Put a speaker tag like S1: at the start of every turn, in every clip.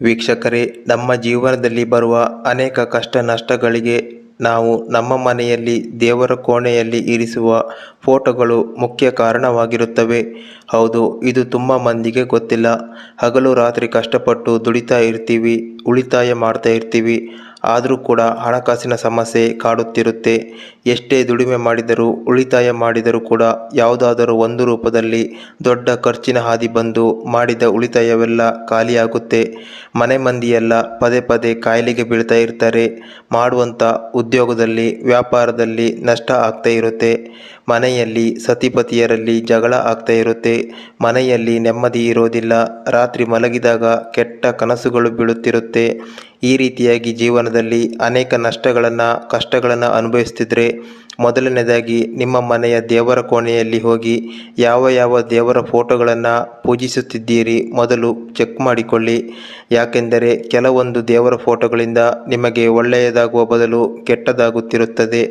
S1: ವೀಕ್ಷಕರೇ, ನಮ್ಮ ಜೀವನದಲ್ಲಿ ಬರುವ ಅನೇಕ ಕಷ್ಟ ನಷ್ಟಗಳಿಗೆ ನಾವು ನಮ್ಮ ಮನೆಯಲ್ಲಿ ದೇವರ ಕೋಣೆಯಲ್ಲಿ ಇರಿಸುವ ಫೋಟೋಗಳು ಮುಖ್ಯ ಕಾರಣವಾಗಿರುತ್ತವೆ. ಹೌದು, ಇದು ತುಂಬ ಮಂದಿಗೆ ಗೊತ್ತಿಲ್ಲ. ಹಗಲು ರಾತ್ರಿ ಕಷ್ಟಪಟ್ಟು ದುಡಿತಾ ಇರ್ತೀವಿ, ಉಳಿತಾಯ ಮಾಡ್ತಾ ಇರ್ತೀವಿ. ಆದರೂ ಕೂಡ ಹಣಕಾಸಿನ ಸಮಸ್ಯೆ ಕಾಡುತ್ತಿರುತ್ತೆ. ಎಷ್ಟೇ ದುಡಿಮೆ ಮಾಡಿದರೂ, ಉಳಿತಾಯ ಮಾಡಿದರೂ ಕೂಡ ಯಾವುದಾದರೂ ಒಂದು ರೂಪದಲ್ಲಿ ದೊಡ್ಡ ಖರ್ಚಿನ ಹಾದಿ ಬಂದು ಮಾಡಿದ ಉಳಿತಾಯವೆಲ್ಲ ಖಾಲಿಯಾಗುತ್ತೆ. ಮನೆ ಮಂದಿಯೆಲ್ಲ ಪದೇ ಪದೇ ಕಾಯಿಲೆಗೆ ಬೀಳ್ತಾ ಇರ್ತಾರೆ. ಮಾಡುವಂಥ ಉದ್ಯೋಗದಲ್ಲಿ, ವ್ಯಾಪಾರದಲ್ಲಿ ನಷ್ಟ ಆಗ್ತಾ ಇರುತ್ತೆ. ಮನೆಯಲ್ಲಿ ಸತಿಪತಿಯರಲ್ಲಿ ಜಗಳ ಆಗ್ತಾ ಇರುತ್ತೆ. ಮನೆಯಲ್ಲಿ ನೆಮ್ಮದಿ ಇರೋದಿಲ್ಲ. ರಾತ್ರಿ ಮಲಗಿದಾಗ ಕೆಟ್ಟ ಕನಸುಗಳು ಬೀಳುತ್ತಿರುತ್ತೆ. ಈ ರೀತಿಯಾಗಿ ಜೀವನದಲ್ಲಿ ಅನೇಕ ನಷ್ಟಗಳನ್ನು, ಕಷ್ಟಗಳನ್ನು ಅನುಭವಿಸ್ತಿದ್ರೆ ಮೊದಲನೇದಾಗಿ ನಿಮ್ಮ ಮನೆಯ ದೇವರ ಕೋಣೆಯಲ್ಲಿ ಹೋಗಿ ಯಾವ ಯಾವ ದೇವರ ಫೋಟೋಗಳನ್ನು ಪೂಜಿಸುತ್ತಿದ್ದೀರಿ ಮೊದಲು ಚೆಕ್ ಮಾಡಿಕೊಳ್ಳಿ. ಯಾಕೆಂದರೆ ಕೆಲವೊಂದು ದೇವರ ಫೋಟೋಗಳಿಂದ ನಿಮಗೆ ಒಳ್ಳೆಯದಾಗುವ ಬದಲು ಕೆಟ್ಟದಾಗುತ್ತಿರುತ್ತದೆ.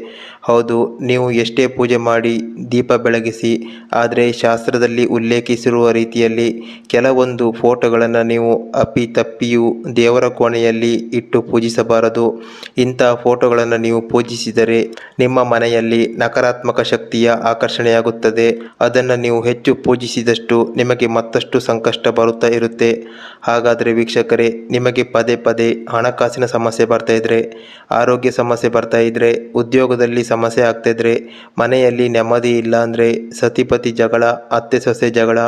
S1: ಹೌದು, ನೀವು ಎಷ್ಟೇ ಪೂಜೆ ಮಾಡಿ ದೀಪ ಬೆಳಗಿಸಿ, ಆದರೆ ಶಾಸ್ತ್ರದಲ್ಲಿ ಉಲ್ಲೇಖಿಸಿರುವ ರೀತಿಯಲ್ಲಿ ಕೆಲವೊಂದು ಫೋಟೋಗಳನ್ನು ನೀವು ಅಪ್ಪಿ ತಪ್ಪಿಯೂ ದೇವರ ಕೋಣೆಯಲ್ಲಿ ಇಟ್ಟು ಪೂಜಿಸಬಾರದು. ಇಂತಹ ಫೋಟೋಗಳನ್ನು ನೀವು ಪೂಜಿಸಿದರೆ ನಿಮ್ಮ ಮನೆಯಲ್ಲಿ ನಕಾರಾತ್ಮಕ ಶಕ್ತಿಯ ಆಕರ್ಷಣೆಯಾಗುತ್ತದೆ. ಅದನ್ನು ನೀವು ಹೆಚ್ಚು ಪೂಜಿಸಿದಷ್ಟು ನಿಮಗೆ ಮತ್ತಷ್ಟು ಸಂಕಷ್ಟ ಬರುತ್ತಾ ಇರುತ್ತೆ. ಹಾಗಾದರೆ ವೀಕ್ಷಕರೇ, ನಿಮಗೆ ಪದೇ ಪದೇ ಹಣಕಾಸಿನ ಸಮಸ್ಯೆ ಬರ್ತಾ ಇದ್ರೆ, ಆರೋಗ್ಯ ಸಮಸ್ಯೆ ಬರ್ತಾ ಇದ್ರೆ, ಉದ್ಯೋಗದಲ್ಲಿ ಸಮಸ್ಯೆ ಆಗ್ತಾ ಮನೆಯಲ್ಲಿ ನೆಮ್ಮದಿ ಇಲ್ಲ ಅಂದರೆ ಸತಿಪತಿ ಜಗಳ, ಅತ್ತೆ ಸೊಸೆ ಜಗಳ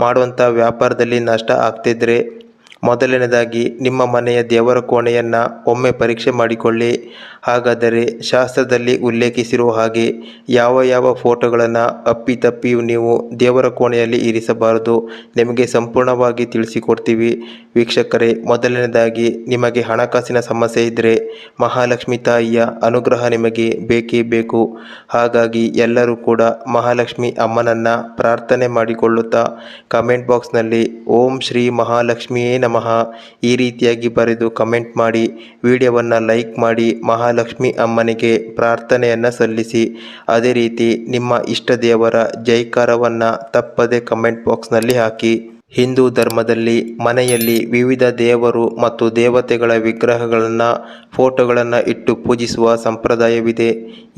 S1: ಮಾಡುವಂಥ ವ್ಯಾಪಾರದಲ್ಲಿ ನಷ್ಟ ಆಗ್ತಿದ್ರೆ ಮೊದಲನೇದಾಗಿ ನಿಮ್ಮ ಮನೆಯ ದೇವರ ಕೋಣೆಯನ್ನು ಒಮ್ಮೆ ಪರೀಕ್ಷೆ ಮಾಡಿಕೊಳ್ಳಿ. ಹಾಗಾದರೆ ಶಾಸ್ತ್ರದಲ್ಲಿ ಉಲ್ಲೇಖಿಸಿರುವ ಹಾಗೆ ಯಾವ ಯಾವ ಫೋಟೋಗಳನ್ನು ಅಪ್ಪಿತಪ್ಪಿಯು ನೀವು ದೇವರ ಕೋಣೆಯಲ್ಲಿ ಇರಿಸಬಾರದು ನಿಮಗೆ ಸಂಪೂರ್ಣವಾಗಿ ತಿಳಿಸಿಕೊಡ್ತೀವಿ. ವೀಕ್ಷಕರೇ, ಮೊದಲನೇದಾಗಿ ನಿಮಗೆ ಹಣಕಾಸಿನ ಸಮಸ್ಯೆ ಇದ್ದರೆ ಮಹಾಲಕ್ಷ್ಮಿ ತಾಯಿಯ ಅನುಗ್ರಹ ನಿಮಗೆ ಬೇಕೇ ಬೇಕು. ಹಾಗಾಗಿ ಎಲ್ಲರೂ ಕೂಡ ಮಹಾಲಕ್ಷ್ಮಿ ಅಮ್ಮನನ್ನು ಪ್ರಾರ್ಥನೆ ಮಾಡಿಕೊಳ್ಳುತ್ತಾ ಕಮೆಂಟ್ ಬಾಕ್ಸ್ನಲ್ಲಿ ಓಂ ಶ್ರೀ ಮಹಾಲಕ್ಷ್ಮಿಯೇ ನಮಃ ಈ ರೀತಿಯಾಗಿ ಬರೆದು ಕಮೆಂಟ್ ಮಾಡಿ, ವಿಡಿಯೋವನ್ನು ಲೈಕ್ ಮಾಡಿ ಮಹಾಲಕ್ಷ್ಮಿ ಅಮ್ಮನಿಗೆ ಪ್ರಾರ್ಥನೆಯನ್ನು ಸಲ್ಲಿಸಿ. ಅದೇ ರೀತಿ ನಿಮ್ಮ ಇಷ್ಟ ದೇವರ ಜೈಕಾರವನ್ನು ತಪ್ಪದೆ ಕಮೆಂಟ್ ಬಾಕ್ಸ್ನಲ್ಲಿ ಹಾಕಿ. ಹಿಂದೂ ಧರ್ಮದಲ್ಲಿ ಮನೆಯಲ್ಲಿ ವಿವಿಧ ದೇವರು ಮತ್ತು ದೇವತೆಗಳ ವಿಗ್ರಹಗಳನ್ನು, ಫೋಟೋಗಳನ್ನು ಇಟ್ಟು ಪೂಜಿಸುವ ಸಂಪ್ರದಾಯವಿದೆ.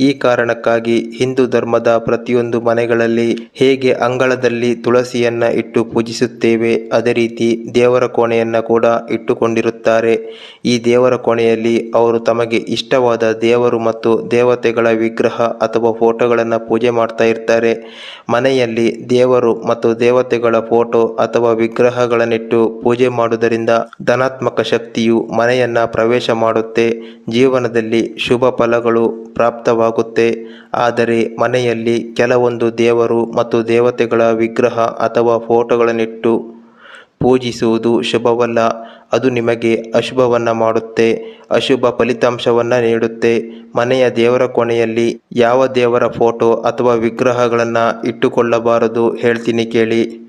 S1: ಈ ಕಾರಣಕ್ಕಾಗಿ ಹಿಂದೂ ಧರ್ಮದ ಪ್ರತಿಯೊಂದು ಮನೆಗಳಲ್ಲಿ ಹೇಗೆ ಅಂಗಳದಲ್ಲಿ ತುಳಸಿಯನ್ನು ಇಟ್ಟು ಪೂಜಿಸುತ್ತೇವೆ, ಅದೇ ರೀತಿ ದೇವರ ಕೋಣೆಯನ್ನು ಕೂಡ ಇಟ್ಟುಕೊಂಡಿರುತ್ತಾರೆ. ಈ ದೇವರ ಕೋಣೆಯಲ್ಲಿ ಅವರು ತಮಗೆ ಇಷ್ಟವಾದ ದೇವರು ಮತ್ತು ದೇವತೆಗಳ ವಿಗ್ರಹ ಅಥವಾ ಫೋಟೋಗಳನ್ನು ಪೂಜೆ ಮಾಡ್ತಾ ಇರ್ತಾರೆ. ಮನೆಯಲ್ಲಿ ದೇವರು ಮತ್ತು ದೇವತೆಗಳ ಫೋಟೋ ಅಥವಾ ವಿಗ್ರಹಗಳನ್ನಿಟ್ಟು ಪೂಜೆ ಮಾಡುವುದರಿಂದ ಧನಾತ್ಮಕ ಶಕ್ತಿಯು ಮನೆಯನ್ನ ಪ್ರವೇಶ ಮಾಡುತ್ತೆ, ಜೀವನದಲ್ಲಿ ಶುಭ ಫಲಗಳು ಪ್ರಾಪ್ತವಾಗುತ್ತೆ. ಆದರೆ ಮನೆಯಲ್ಲಿ ಕೆಲವೊಂದು ದೇವರು ಮತ್ತು ದೇವತೆಗಳ ವಿಗ್ರಹ ಅಥವಾ ಫೋಟೋಗಳನ್ನಿಟ್ಟು ಪೂಜಿಸುವುದು ಶುಭವಲ್ಲ. ಅದು ನಿಮಗೆ ಅಶುಭವನ್ನು ಮಾಡುತ್ತೆ, ಅಶುಭ ಫಲಿತಾಂಶವನ್ನು ನೀಡುತ್ತೆ. ಮನೆಯ ದೇವರ ಕೋಣೆಯಲ್ಲಿ ಯಾವ ದೇವರ ಫೋಟೋ ಅಥವಾ ವಿಗ್ರಹಗಳನ್ನು ಇಟ್ಟುಕೊಳ್ಳಬಾರದು ಹೇಳ್ತೀನಿ ಕೇಳಿ.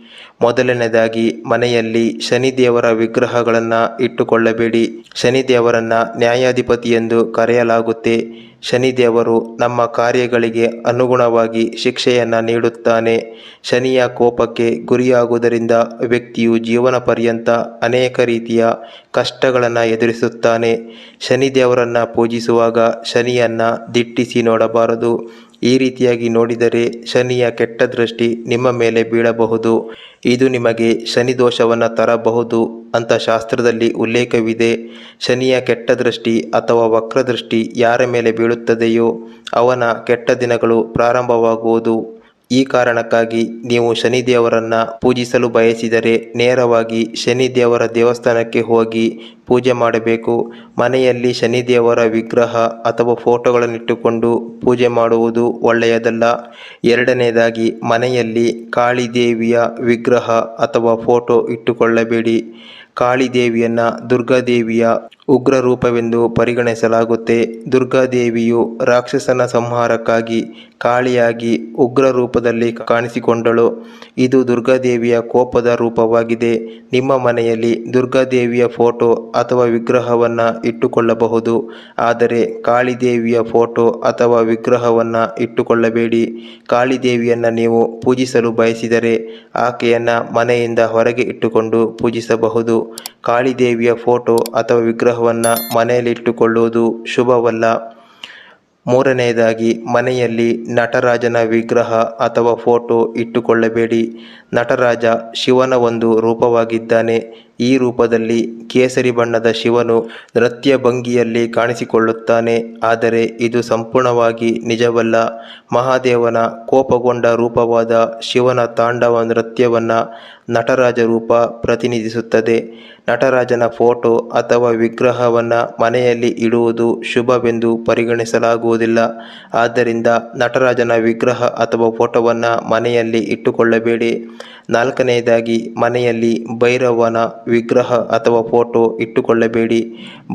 S1: ಮೊದಲನೇದಾಗಿ ಮನೆಯಲ್ಲಿ ಶನಿದೇವರ ವಿಗ್ರಹಗಳನ್ನು ಇಟ್ಟುಕೊಳ್ಳಬೇಡಿ. ಶನಿದೇವರನ್ನು ನ್ಯಾಯಾಧಿಪತಿ ಎಂದು ಕರೆಯಲಾಗುತ್ತೆ. ಶನಿದೇವರು ನಮ್ಮ ಕಾರ್ಯಗಳಿಗೆ ಅನುಗುಣವಾಗಿ ಶಿಕ್ಷೆಯನ್ನು ನೀಡುತ್ತಾನೆ. ಶನಿಯ ಕೋಪಕ್ಕೆ ಗುರಿಯಾಗುವುದರಿಂದ ವ್ಯಕ್ತಿಯು ಜೀವನ ಪರ್ಯಂತ ಅನೇಕ ರೀತಿಯ ಕಷ್ಟಗಳನ್ನು ಎದುರಿಸುತ್ತಾನೆ. ಶನಿದೇವರನ್ನು ಪೂಜಿಸುವಾಗ ಶನಿಯನ್ನು ದಿಟ್ಟಿಸಿ ನೋಡಬಾರದು. ಈ ರೀತಿಯಾಗಿ ನೋಡಿದರೆ ಶನಿಯ ಕೆಟ್ಟ ದೃಷ್ಟಿ ನಿಮ್ಮ ಮೇಲೆ ಬೀಳಬಹುದು. ಇದು ನಿಮಗೆ ಶನಿ ದೋಷವನ್ನು ತರಬಹುದು ಅಂತ ಶಾಸ್ತ್ರದಲ್ಲಿ ಉಲ್ಲೇಖವಿದೆ. ಶನಿಯ ಕೆಟ್ಟ ದೃಷ್ಟಿ ಅಥವಾ ವಕ್ರದೃಷ್ಟಿ ಯಾರ ಮೇಲೆ ಬೀಳುತ್ತದೆಯೋ ಅವನ ಕೆಟ್ಟ ದಿನಗಳು ಪ್ರಾರಂಭವಾಗುವುದು. ಈ ಕಾರಣಕ್ಕಾಗಿ ನೀವು ಶನಿದೇವರನ್ನು ಪೂಜಿಸಲು ಬಯಸಿದರೆ ನೇರವಾಗಿ ಶನಿದೇವರ ದೇವಸ್ಥಾನಕ್ಕೆ ಹೋಗಿ ಪೂಜೆ ಮಾಡಬೇಕು. ಮನೆಯಲ್ಲಿ ಶನಿದೇವರ ವಿಗ್ರಹ ಅಥವಾ ಫೋಟೋಗಳನ್ನಿಟ್ಟುಕೊಂಡು ಪೂಜೆ ಮಾಡುವುದು ಒಳ್ಳೆಯದಲ್ಲ. ಎರಡನೇದಾಗಿ, ಮನೆಯಲ್ಲಿ ಕಾಳಿದೇವಿಯ ವಿಗ್ರಹ ಅಥವಾ ಫೋಟೋ ಇಟ್ಟುಕೊಳ್ಳಬೇಡಿ. ಕಾಳಿದೇವಿಯನ್ನು ದುರ್ಗಾದೇವಿಯ ಉಗ್ರ ರೂಪವೆಂದು ಪರಿಗಣಿಸಲಾಗುತ್ತೆ. ದುರ್ಗಾದೇವಿಯು ರಾಕ್ಷಸನ ಸಂಹಾರಕ್ಕಾಗಿ ಕಾಳಿಯಾಗಿ ಉಗ್ರ ರೂಪದಲ್ಲಿ ಕಾಣಿಸಿಕೊಂಡಳು. ಇದು ದುರ್ಗಾದೇವಿಯ ಕೋಪದ ರೂಪವಾಗಿದೆ. ನಿಮ್ಮ ಮನೆಯಲ್ಲಿ ದುರ್ಗಾದೇವಿಯ ಫೋಟೋ ಅಥವಾ ವಿಗ್ರಹವನ್ನು ಇಟ್ಟುಕೊಳ್ಳಬಹುದು. ಆದರೆ ಕಾಳಿದೇವಿಯ ಫೋಟೋ ಅಥವಾ ವಿಗ್ರಹವನ್ನು ಇಟ್ಟುಕೊಳ್ಳಬೇಡಿ. ಕಾಳಿದೇವಿಯನ್ನು ನೀವು ಪೂಜಿಸಲು ಬಯಸಿದರೆ ಆಕೆಯನ್ನು ಮನೆಯಿಂದ ಹೊರಗೆ ಇಟ್ಟುಕೊಂಡು ಪೂಜಿಸಬಹುದು. ಕಾಳಿದೇವಿಯ ಫೋಟೋ ಅಥವಾ ವಿಗ್ರಹವನ್ನು ಮನೆಯಲ್ಲಿ ಇಟ್ಟುಕೊಳ್ಳುವುದು ಶುಭವಲ್ಲ. ಮೂರನೆಯದಾಗಿ ಮನೆಯಲ್ಲಿ ನಟರಾಜನ ವಿಗ್ರಹ ಅಥವಾ ಫೋಟೋ ಇಟ್ಟುಕೊಳ್ಳಬೇಡಿ. ನಟರಾಜ ಶಿವನ ಒಂದು ರೂಪವಾಗಿದ್ದಾನೆ. ಈ ರೂಪದಲ್ಲಿ ಕೇಸರಿ ಬಣ್ಣದ ಶಿವನು ನೃತ್ಯ ಭಂಗಿಯಲ್ಲಿ ಕಾಣಿಸಿಕೊಳ್ಳುತ್ತಾನೆ. ಆದರೆ ಇದು ಸಂಪೂರ್ಣವಾಗಿ ನಿಜವಲ್ಲ. ಮಹಾದೇವನ ಕೋಪಗೊಂಡ ರೂಪವಾದ ಶಿವನ ತಾಂಡವ ನೃತ್ಯವನ್ನು ನಟರಾಜ ರೂಪ ಪ್ರತಿನಿಧಿಸುತ್ತದೆ. ನಟರಾಜನ ಫೋಟೋ ಅಥವಾ ವಿಗ್ರಹವನ್ನು ಮನೆಯಲ್ಲಿ ಇಡುವುದು ಶುಭವೆಂದು ಪರಿಗಣಿಸಲಾಗುವುದಿಲ್ಲ. ಆದ್ದರಿಂದ ನಟರಾಜನ ವಿಗ್ರಹ ಅಥವಾ ಫೋಟೋವನ್ನು ಮನೆಯಲ್ಲಿ ಇಟ್ಟುಕೊಳ್ಳಬೇಡಿ. ನಾಲ್ಕನೆಯದಾಗಿ ಮನೆಯಲ್ಲಿ ಭೈರವನ ವಿಗ್ರಹ ಅಥವಾ ಫೋಟೋ ಇಟ್ಟುಕೊಳ್ಳಬೇಡಿ.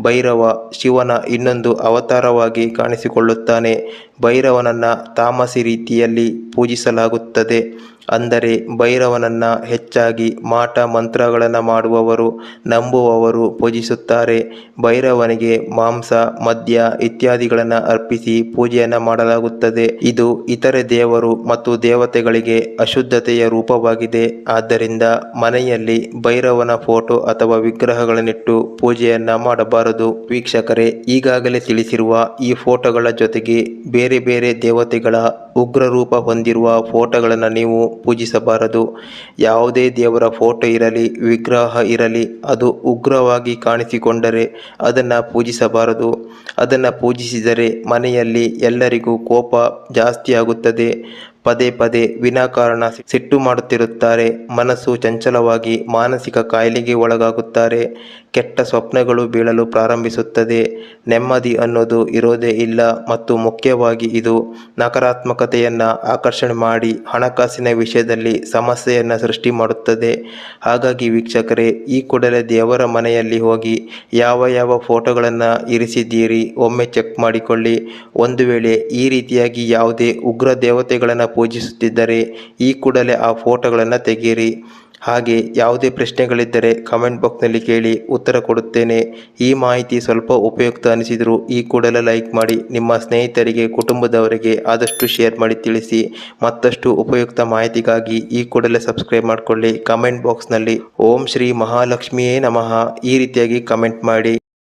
S1: ಭೈರವ ಶಿವನ ಇನ್ನೊಂದು ಅವತಾರವಾಗಿ ಕಾಣಿಸಿಕೊಳ್ಳುತ್ತಾನೆ. ಭೈರವನನ್ನು ತಾಮಸಿ ರೀತಿಯಲ್ಲಿ ಪೂಜಿಸಲಾಗುತ್ತದೆ. ಅಂದರೆ ಭೈರವನನ್ನು ಹೆಚ್ಚಾಗಿ ಮಾಟ ಮಂತ್ರಗಳನ್ನು ಮಾಡುವವರು, ನಂಬುವವರು ಪೂಜಿಸುತ್ತಾರೆ. ಭೈರವನಿಗೆ ಮಾಂಸ, ಮದ್ಯ ಇತ್ಯಾದಿಗಳನ್ನು ಅರ್ಪಿಸಿ ಪೂಜೆಯನ್ನು ಮಾಡಲಾಗುತ್ತದೆ. ಇದು ಇತರೆ ದೇವರು ಮತ್ತು ದೇವತೆಗಳಿಗೆ ಅಶುದ್ಧತೆಯ ರೂಪವಾಗಿದೆ. ಆದ್ದರಿಂದ ಮನೆಯಲ್ಲಿ ಭೈರವನ ಫೋಟೋ ಅಥವಾ ವಿಗ್ರಹಗಳನ್ನಿಟ್ಟು ಪೂಜೆಯನ್ನು ಮಾಡಬಾರದು. ವೀಕ್ಷಕರೇ, ಈಗಾಗಲೇ ತಿಳಿಸಿರುವ ಈ ಫೋಟೋಗಳ ಜೊತೆಗೆ ಬೇರೆ ಬೇರೆ ದೇವತೆಗಳ ಉಗ್ರ ರೂಪ ಹೊಂದಿರುವ ಫೋಟೋಗಳನ್ನು ನೀವು ಪೂಜಿಸಬಾರದು. ಯಾವುದೇ ದೇವರ ಫೋಟೋ ಇರಲಿ, ವಿಗ್ರಹ ಇರಲಿ, ಅದು ಉಗ್ರವಾಗಿ ಕಾಣಿಸಿಕೊಂಡರೆ ಅದನ್ನು ಪೂಜಿಸಬಾರದು. ಅದನ್ನು ಪೂಜಿಸಿದರೆ ಮನೆಯಲ್ಲಿ ಎಲ್ಲರಿಗೂ ಕೋಪ ಜಾಸ್ತಿ ಆಗುತ್ತದೆ ಪದೇ ಪದೇ ವಿನಾಕಾರಣ ಸಿಟ್ಟು ಮಾಡುತ್ತಿರುತ್ತಾರೆ. ಮನಸ್ಸು ಚಂಚಲವಾಗಿ ಮಾನಸಿಕ ಕಾಯಿಲೆಗೆ ಒಳಗಾಗುತ್ತಾರೆ. ಕೆಟ್ಟ ಸ್ವಪ್ನಗಳು ಬೀಳಲು ಪ್ರಾರಂಭಿಸುತ್ತದೆ. ನೆಮ್ಮದಿ ಅನ್ನೋದು ಇರೋದೇ ಇಲ್ಲ ಮತ್ತು ಮುಖ್ಯವಾಗಿ ಇದು ನಕಾರಾತ್ಮಕತೆಯನ್ನು ಆಕರ್ಷಣೆ ಮಾಡಿ ಹಣಕಾಸಿನ ವಿಷಯದಲ್ಲಿ ಸಮಸ್ಯೆಯನ್ನು ಸೃಷ್ಟಿ ಮಾಡುತ್ತದೆ. ಹಾಗಾಗಿ ವೀಕ್ಷಕರೇ, ಈ ಕೂಡಲೇ ದೇವರ ಮನೆಯಲ್ಲಿ ಹೋಗಿ ಯಾವ ಯಾವ ಫೋಟೋಗಳನ್ನು ಇರಿಸಿದ್ದೀರಿ ಒಮ್ಮೆ ಚೆಕ್ ಮಾಡಿಕೊಳ್ಳಿ. ಒಂದು ವೇಳೆ ಈ ರೀತಿಯಾಗಿ ಯಾವುದೇ ಉಗ್ರ ದೇವತೆಗಳನ್ನು ಪೂಜಿಸುತ್ತಿದ್ದರೆ ಈ ಕೂಡಲೇ ಆ ಫೋಟೋಗಳನ್ನು ತೆಗೆಯಿರಿ. ಹಾಗೆ ಯಾವುದೇ ಪ್ರಶ್ನೆಗಳಿದ್ದರೆ ಕಮೆಂಟ್ ಬಾಕ್ಸ್ನಲ್ಲಿ ಕೇಳಿ ಉತ್ತರ ಕೊಡುತ್ತೇನೆ. ಈ ಮಾಹಿತಿ ಸ್ವಲ್ಪ ಉಪಯುಕ್ತ ಅನಿಸಿದರೂ ಈ ಕೂಡಲೇ ಲೈಕ್ ಮಾಡಿ ನಿಮ್ಮ ಸ್ನೇಹಿತರಿಗೆ, ಕುಟುಂಬದವರಿಗೆ ಆದಷ್ಟು ಶೇರ್ ಮಾಡಿ ತಿಳಿಸಿ. ಮತ್ತಷ್ಟು ಉಪಯುಕ್ತ ಮಾಹಿತಿಗಾಗಿ ಈ ಕೂಡಲೇ ಸಬ್ಸ್ಕ್ರೈಬ್ ಮಾಡಿಕೊಳ್ಳಿ. ಕಮೆಂಟ್ ಬಾಕ್ಸ್ನಲ್ಲಿ ಓಂ ಶ್ರೀ ಮಹಾಲಕ್ಷ್ಮಿಯೇ ನಮಃ ಈ ರೀತಿಯಾಗಿ ಕಮೆಂಟ್ ಮಾಡಿ.